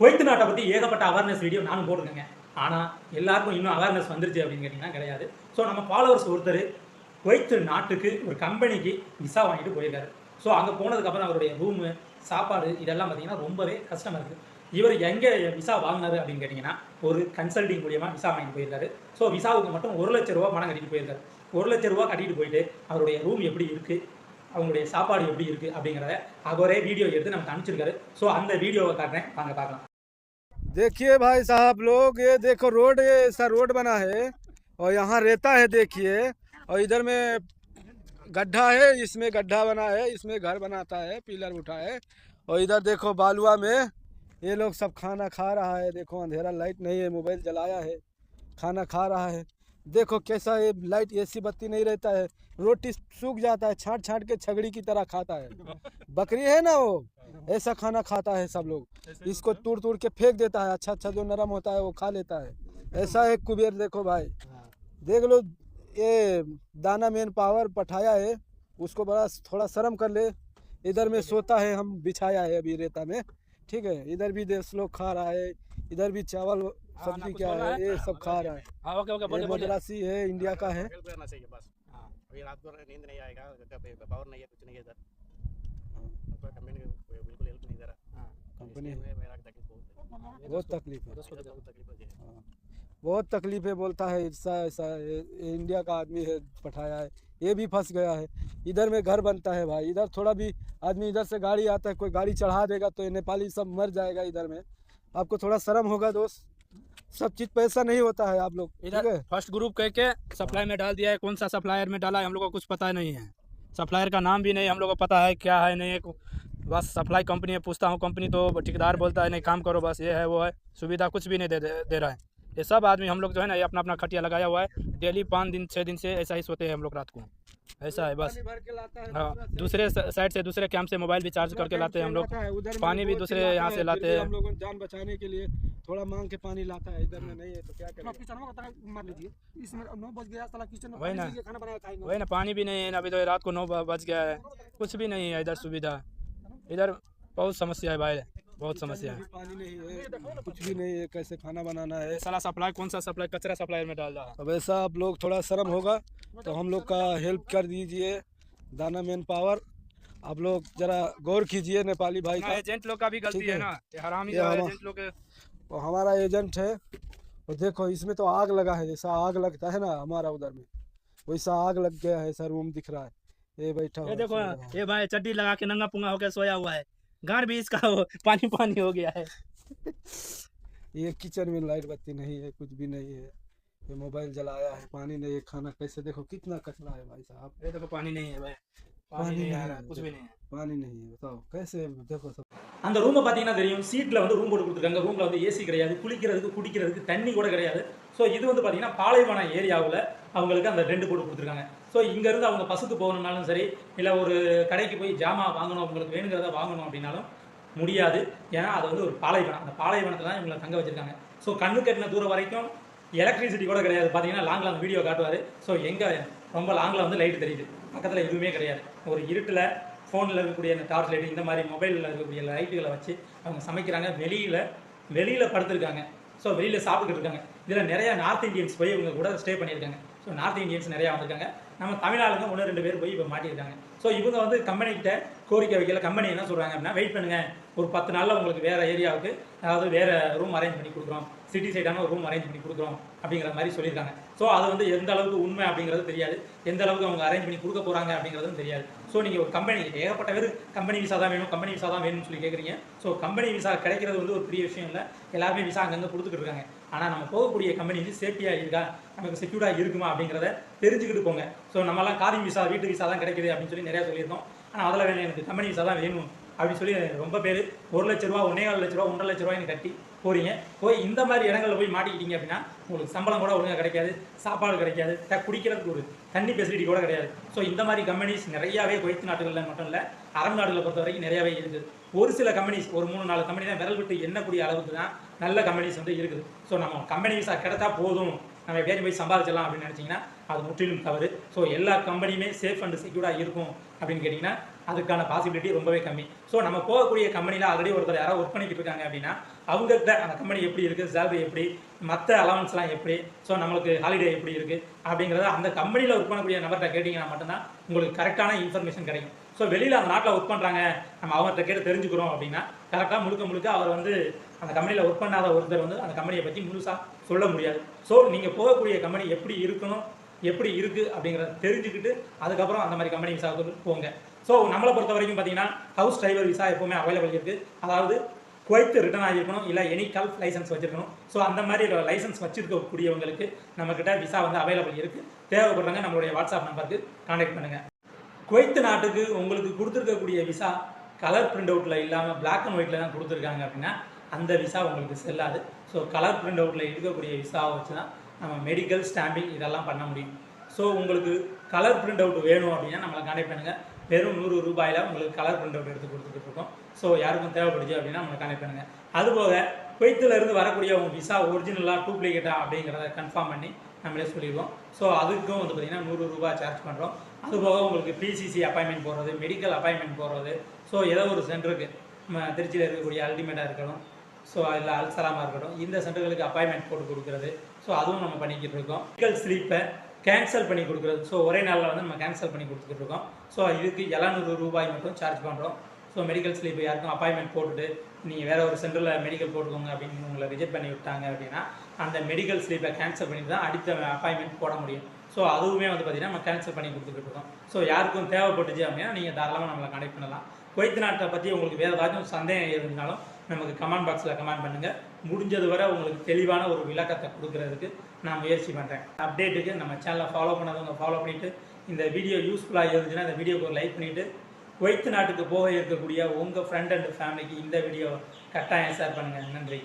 Kuwait நாட்டை பற்றி ஏகப்பட்ட அவேர்னஸ் வீடியோ நானும் போட்டிருக்கேங்க. ஆனால் எல்லாருக்கும் இன்னும் அவேர்னஸ் வந்துருச்சு அப்படின்னு கேட்டிங்கன்னா கிடையாது. ஸோ நம்ம ஃபாலோவர்ஸ் ஒருத்தர் குவைத்து நாட்டுக்கு ஒரு கம்பெனிக்கு விசா வாங்கிட்டு போயிருக்காரு. ஸோ அங்கே போனதுக்கப்புறம் அவருடைய ரூமு சாப்பாடு இதெல்லாம் பார்த்தீங்கன்னா ரொம்பவே கஷ்டமாக இருக்குது இவர் எங்கே விசா வாங்கினாரு அப்படின்னு கேட்டிங்கன்னா ஒரு கன்சல்டிங் மூலியமாக விசா வாங்கிட்டு போயிருக்காரு. ஸோ விசாவுக்கு மட்டும் ஒரு லட்ச ரூபா பணம் கட்டிட்டு போயிருக்காரு. ஒரு லட்ச ரூபா கட்டிட்டு போயிட்டு அவருடைய ரூம் எப்படி இருக்குது அவங்களுடைய சாப்பாடு எப்படி இருக்குது அப்படிங்கிறத அவரே வீடியோ எடுத்து நமக்கு அனுப்பிச்சிருக்காரு. ஸோ அந்த வீடியோவை காட்டுறேன். வாங்க பார்க்கலாம். देखिए भाई साहब लोग, ये देखो रोड, ये ऐसा रोड बना है और यहाँ रेता है देखिए और इधर में गड्ढा है, इसमें गड्ढा बना है, इसमें घर बनाता है, पिलर उठा है और इधर देखो बालुआ में ये लोग सब खाना खा रहा है। देखो अंधेरा, लाइट नहीं है, मोबाइल जलाया है, खाना खा रहा है। देखो कैसा ये लाइट एसी बत्ती नहीं रहता है, रोटी सूख जाता है छाट छाट के छगड़ी की तरह खाता है। बकरी है ना वो? ऐसा खाना खाता है सब लोग। इसको तोड़ तोड़ के फेंक देता है। अच्छा अच्छा जो नरम होता है वो खा लेता है। ऐसा है कुबेर देखो भाई। देख लो ये दाना मेन पावर पठाया है। उसको बड़ा थोड़ा शर्म कर ले। इधर में सोता है हम बिछाया है अभी रेता में। ठीक है इधर भी देश लोग खा रहा है। इधर भी चावल सब्ज़ी क्या है ये सब खा रहा है। हाँ मद्रासी है इंडिया का है बस। हाँ। अभी रात को नींद नहीं आएगा पावर नहीं है कुछ नहीं है इधर। आपका कंपनी को बिल्कुल हेल्प नहीं दे रहा कंपनी इसलिए मेरा तकलीफ़ बहुत बहुत तकलीफ़ है बहुत तकलीफ़ है बोलता है ऐसा ऐसा इंडिया का आदमी है पठाया है ये भी फंस गया है इधर में घर बनता है भाई इधर थोड़ा भी आदमी इधर से गाड़ी आता है कोई गाड़ी चढ़ा देगा तो ये नेपाली सब मर जाएगा इधर में आपको थोड़ा शर्म होगा दोस्त सब चीज़ पैसा नहीं होता है आप लोग इधर फ़र्स्ट ग्रुप कह के सप्लाई में डाल दिया है कौन सा सप्लायर में डाला है हम लोग को कुछ पता नहीं है सप्लायर का नाम भी नहीं हम लोग को पता है क्या है नहीं है बस सप्लाई कंपनी है पूछता हूँ कंपनी तो ठेकेदार बोलता है नहीं काम करो बस ये है वो है सुविधा कुछ भी नहीं दे दे, रहा है। ये सब आदमी हम लोग जो है ना ये अपना अपना खटिया लगाया हुआ है। डेली पाँच दिन छः दिन से ऐसा ही सोते हैं हम लोग रात को। ऐसा है बस। है दूसरे साइड से दूसरे कैंप से मोबाइल भी चार्ज करके लाते हैं हम लोग। पानी भी दूसरे यहाँ से लाते हैं। हम लोगों जान बचाने के लिए थोड़ा मांग के पानी लाता है इधर में नहीं है तो क्या करें मार लीजिए इसमें नौ बज गया साला किचन वही ना। वही ना पानी भी नहीं है अभी तो रात को नौ बज गया है। कुछ भी नहीं है इधर सुविधा। इधर बहुत समस्या है भाई बहुत समस्या है। पानी नहीं है कुछ भी नहीं है कैसे खाना बनाना है? सारा सप्लाई कौन सा सप्लाई कचरा सप्लाई में डाल रहा। है अब ऐसा आप लोग थोड़ा शर्म होगा तो हम लोग का हेल्प कर दीजिए दाना मैन पावर आप लोग जरा गौर कीजिए नेपाली भाई का। एजेंट लोग का भी गलती है। ना ये हरामी एजेंट लोग के- हमारा एजेंट है और देखो इसमें तो आग लगा है जैसा आग लगता है ना हमारा उधर में वैसा आग लग गया है ऐसा रूम दिख रहा है। ये बैठा ये देखो रहा। ये भाई चड्डी लगा के नंगा पुंगा होकर सोया हुआ है। घर भी इसका हो, पानी पानी हो गया है। ये किचन में लाइट बत्ती नहीं है कुछ भी नहीं है। ये मोबाइल जलाया है पानी नहीं है खाना कैसे देखो कितना कचरा है भाई साहब। ये देखो पानी नहीं है भाई। पानी पानी नहीं आ नहीं रहा है, कुछ भी नहीं है। पानी नहीं है बताओ कैसे देखो सब। அந்த ரூமை பார்த்தீங்கன்னா தெரியும். சீட்டில் வந்து ரூம் போட்டு கொடுத்துருக்காங்க. ரூமில் வந்து ஏசி கிடையாது. குளிக்கிறதுக்கு குடிக்கிறதுக்கு தண்ணி கூட கிடையாது. ஸோ இது வந்து பார்த்தீங்கன்னா பாலைவன ஏரியாவில் அவங்களுக்கு அந்த ரெண்டு போட்டு கொடுத்துருக்காங்க. ஸோ இங்கேருந்து அவங்க பசுக்கு போகணுன்னாலும் சரி இல்லை ஒரு கடைக்கு போய் ஜாமான் வாங்கணும் அவங்களுக்கு வேணுங்கிறத வாங்கணும் அப்படின்னாலும் முடியாது. ஏன்னா அது வந்து ஒரு பாலைவனம். அந்த பாலைவனத்தில் தான் இவங்களை தங்க வச்சுருக்காங்க. ஸோ கண்ணு கட்டின தூரம் வரைக்கும் எலக்ட்ரிசிட்டி கூட கிடையாது. பார்த்தீங்கன்னா லாங்கில் அந்த வீடியோ காட்டுவார். ஸோ எங்கே ரொம்ப லாங்கில் வந்து லைட் தெரியுது. பக்கத்தில் எதுவுமே கிடையாது. ஒரு இருட்டில் ஃபோனில் இருக்கக்கூடிய அந்த டார்ச் லைட் இந்த மாதிரி மொபைலில் இருக்கக்கூடிய லைட்டுகளை வச்சு அவங்க சமைக்கிறாங்க. வெளியில் வெளியில் படுத்துருக்காங்க. ஸோ வெளியில் சாப்பிட்டுட்டு இருக்காங்க. இதில் நிறையா நார்த் இந்தியன்ஸ் போய் இவங்க கூட ஸ்டே பண்ணியிருக்காங்க. ஸோ நார்த் இந்தியன்ஸ் நிறையா வந்திருக்காங்க. நம்ம தமிழ்நாடுங்க ஒன்று ரெண்டு பேர் போய் இப்போ மாட்டியிருக்காங்க. ஸோ இவங்க வந்து கம்பெனிகிட்ட கோரிக்கை வைக்கல. கம்பெனி என்ன சொல்கிறாங்க அப்படின்னா வெயிட் பண்ணுங்க. ஒரு பத்து நாளில் உங்களுக்கு வேறு ஏரியாவுக்கு அதாவது வேறு ரூம் அரேஞ்ச் பண்ணி கொடுக்குறோம். சிட்டி சைடான ஒரு ரூம் அரேஞ்ச் பண்ணி கொடுக்குறோம். அப்படிங்கிற மாதிரி சொல்லியிருக்காங்க. ஸோ அது வந்து எந்த அளவுக்கு உண்மை அப்படிங்கிறது தெரியாது. எந்த அளவுக்கு அவங்க அரேஞ்ச் பண்ணி கொடுக்க போகிறாங்க அப்படிங்கிறதும் தெரியாது. ஸோ நீங்கள் ஒரு கம்பெனி ஏகப்பட்ட பேர் கம்பெனி விசா தான் வேணும் கம்பெனி விசா தான் வேணும்னு சொல்லி கேட்குறீங்க ஸோ கம்பெனி விசா கிடைக்கிறது வந்து ஒரு பெரிய விஷயம் இல்லை. எல்லாருமே விசா அங்கங்கே கொடுத்துட்டு இருக்காங்க. ஆனால் நம்ம போகக்கூடிய கம்பெனி வந்து சேஃப்டியாக இருக்கா? நமக்கு செக்யூர்டாக இருக்குமா அப்படிங்கிறத தெரிஞ்சுக்கிட்டு போங்க. ஸோ நம்மலாம் காதி விசா வீட்டு விசா தான் கிடைக்குது அப்படின்னு சொல்லி நிறையா சொல்லியிருந்தோம். ஆனால் அதில் வேணும் எனக்கு கம்பெனி விசா தான் வேணும் அப்படின்னு சொல்லி ரொம்ப பேர். ஒரு லட்ச ரூபா ஒன்றே கால் லட்ச ரூபா ஒன்றரை லட்ச ரூபாய்னு கட்டி போகிறீங்க போய் இந்த மாதிரி இடங்களில் போய் மாட்டிக்கிட்டீங்க அப்படின்னா உங்களுக்கு சம்பளம் கூட ஒழுங்காக கிடைக்காது சாப்பாடு கிடைக்காது த- குடிக்கிறதுக்கு ஒரு தண்ணி ஃபெசிலிட்டி கூட கிடையாது. ஸோ இந்த மாதிரி கம்பெனிஸ் நிறையாவே குவைத்து நாடுகளில் மட்டும் இல்லை அரபு நாடுகளை பொறுத்த வரைக்கும் நிறையாவே இருக்குது. ஒரு சில கம்பெனிஸ் ஒரு மூணு நாலு கம்பெனி தான் விரல் விட்டு எண்ணக்கூடிய அளவுக்கு தான் நல்ல கம்பெனிஸ் வந்து இருக்குது. ஸோ நம்ம கம்பெனி விசா கிடைத்தா போதும். நம்ம எப்படியாச்சும் போய் சம்பாதிச்சிடலாம் அப்படின்னு நினச்சிங்கன்னா அது முற்றிலும் தவறு. ஸோ எல்லா கம்பெனியுமே சேஃப் அண்ட் செக்யூர்டாக இருக்கும் அப்படின்னு கேட்டிங்கன்னா அதுக்கான பாசிபிலிட்டி ரொம்பவே கம்மி. ஸோ நம்ம போகக்கூடிய கம்பெனியில் ஆல்ரெடி ஒருத்தர் யாராவது ஒர்க் பண்ணிக்கிட்டு இருக்காங்க அப்படின்னா அவங்ககிட்ட அந்த கம்பெனி எப்படி இருக்குது சேலரி எப்படி மற்ற அலவன்ஸ்லாம் எப்படி ஸோ நம்மளுக்கு ஹாலிடே எப்படி இருக்குது அப்படிங்கிறத அந்த கம்பெனியில் ஒர்க் பண்ணக்கூடிய நபர்கிட்ட கேட்டிங்கன்னா மட்டும்தான் உங்களுக்கு கரெக்டான இன்ஃபர்மேஷன் கிடைக்கும். ஸோ வெளியில் அந்த நாட்டில் ஒர்க் பண்ணுறாங்க நம்ம அவங்ககிட்ட கேட்டு தெரிஞ்சுக்கிறோம் அப்படின்னா கரெக்டாக முழுக்க முழுக்க அவர் வந்து அந்த கம்பெனியில் ஒர்க் பண்ணாத ஒருத்தர் வந்து அந்த கம்பெனியை பற்றி முழுசாக சொல்ல முடியாது. ஸோ நீங்கள் போகக்கூடிய கம்பெனி எப்படி இருக்கணும் எப்படி இருக்குது அப்படிங்கிறத தெரிஞ்சுக்கிட்டு அதுக்கப்புறம் அந்த மாதிரி கம்பெனி விசாவுக்கு போங்க. ஸோ நம்மளை பொறுத்த வரைக்கும் பார்த்தீங்கன்னா ஹவுஸ் டிரைவர் விசா எப்போவுமே அவைலபிள் இருக்குது அதாவது குவைத்து ரிட்டர்ன் ஆகியிருக்கணும் இல்லை எனி கல்ஃப் லைசன்ஸ் வச்சுருக்கணும். ஸோ அந்த மாதிரி லைசன்ஸ் வச்சுருக்கக்கூடியவங்களுக்கு நம்மக்கிட்ட விசா வந்து அவைலபிள் இருக்குது தேவைப்படுறவங்க நம்மளுடைய வாட்ஸ்அப் நம்பருக்கு காண்டாக்ட் பண்ணுங்கள் குவைத்து நாட்டுக்கு உங்களுக்கு கொடுத்துருக்கக்கூடிய விசா கலர் பிரிண்ட் அவுட்டில் இல்லாமல் பிளாக் அண்ட் ஒயிட்டில் தான் கொடுத்துருக்காங்க அப்படின்னா அந்த விசா உங்களுக்கு செல்லாது. ஸோ கலர் பிரிண்ட் அவுட்டில் இருக்கக்கூடிய விசாவை வச்சு தான் நம்ம மெடிக்கல் ஸ்டாம்பிங் இதெல்லாம் பண்ண முடியும். ஸோ உங்களுக்கு கலர் பிரிண்ட் அவுட் வேணும் அப்படின்னா நம்மளை கான்டாக்ட் பண்ணுங்கள் வெறும் நூறு ரூபாயில் உங்களுக்கு கலர் பிரிண்டவுட் எடுத்து கொடுத்துட்டு இருக்கோம். ஸோ யாருக்கும் தேவைப்படுச்சு அப்படின்னா நம்மளை கனெக்ட் பண்ணுங்கள் அதுபோக குவைத்திலிருந்து வரக்கூடிய உங்கள் விசா ஒரிஜினலாக டூப்ளிகேட்டா அப்படிங்கிறத கன்ஃபார்ம் பண்ணி நம்மளே சொல்லிடுவோம். ஸோ அதுக்கும் வந்து பார்த்திங்கன்னா நூறு ரூபாய் சார்ஜ் பண்ணுறோம் அதுபோக உங்களுக்கு பிசிசி அப்பாயின்மெண்ட் போடுறது மெடிக்கல் அப்பாயின்மெண்ட் போடுறது. ஸோ ஏதோ ஒரு சென்டருக்கு நம்ம திருச்சியில் இருக்கக்கூடிய அல்டிமேட்டாக இருக்கணும் ஸோ அதில் அல்சலாமா இருக்கட்டும். இந்த சென்டர்களுக்கு அப்பாயின்மெண்ட் போட்டு கொடுக்குறது. ஸோ அதுவும் நம்ம பண்ணிக்கிட்டு இருக்கோம். மெடிக்கல் ஸ்லீப்பை கேன்சல் பண்ணி கொடுக்குறது. ஸோ ஒரே நாளில் வந்து நம்ம கேன்சல் பண்ணி கொடுத்துக்கிட்டு இருக்கோம். ஸோ இதுக்கு எழுநூறு ரூபாய் மட்டும் சார்ஜ் பண்ணுறோம் ஸோ மெடிக்கல் ஸ்லீப் யாருக்கும் அப்பாயின்மெண்ட் போட்டுட்டு நீங்கள் வேறு ஒரு சென்டரில் மெடிக்கல் போட்டுக்கோங்க அப்படின்னு உங்களை ரிஜெக்ட் பண்ணி விட்டாங்க அப்படின்னா அந்த மெடிக்கல் ஸ்லீப்பை கேன்சல் பண்ணி தான் அடுத்த அப்பாயின்மெண்ட் போட முடியும். ஸோ அதுவுமே வந்து பார்த்தீங்கன்னா நம்ம கேன்சல் பண்ணி கொடுத்துக்கிட்டு இருக்கோம். ஸோ யாருக்கும் தேவைப்பட்டுச்சு அப்படின்னா நீங்கள் தாராளமாக நம்மளை கனெக்ட் பண்ணலாம். குவைத் நாட்டை பற்றி உங்களுக்கு வேறு ஏதாச்சும் சந்தேகம் இருந்தாலும் நமக்கு கமெண்ட் பாக்ஸில் கமெண்ட் பண்ணுங்கள் முடிஞ்சது வரை உங்களுக்கு தெளிவான ஒரு விளக்கத்தை கொடுக்கறதுக்கு நான் முயற்சி பண்ணுறேன் அப்டேட்டுக்கு நம்ம சேனலை ஃபாலோ பண்ணாதவங்க ஃபாலோ பண்ணிவிட்டு இந்த வீடியோ யூஸ்ஃபுல்லாக இருந்துச்சுன்னா இந்த வீடியோக்கு ஒரு லைக் பண்ணிவிட்டு குவைத் நாட்டுக்கு போக இருக்கக்கூடிய உங்கள் ஃப்ரெண்ட் அண்ட் ஃபேமிலிக்கு இந்த வீடியோ கட்டாயம் ஷேர் பண்ணுங்கள் நன்றி.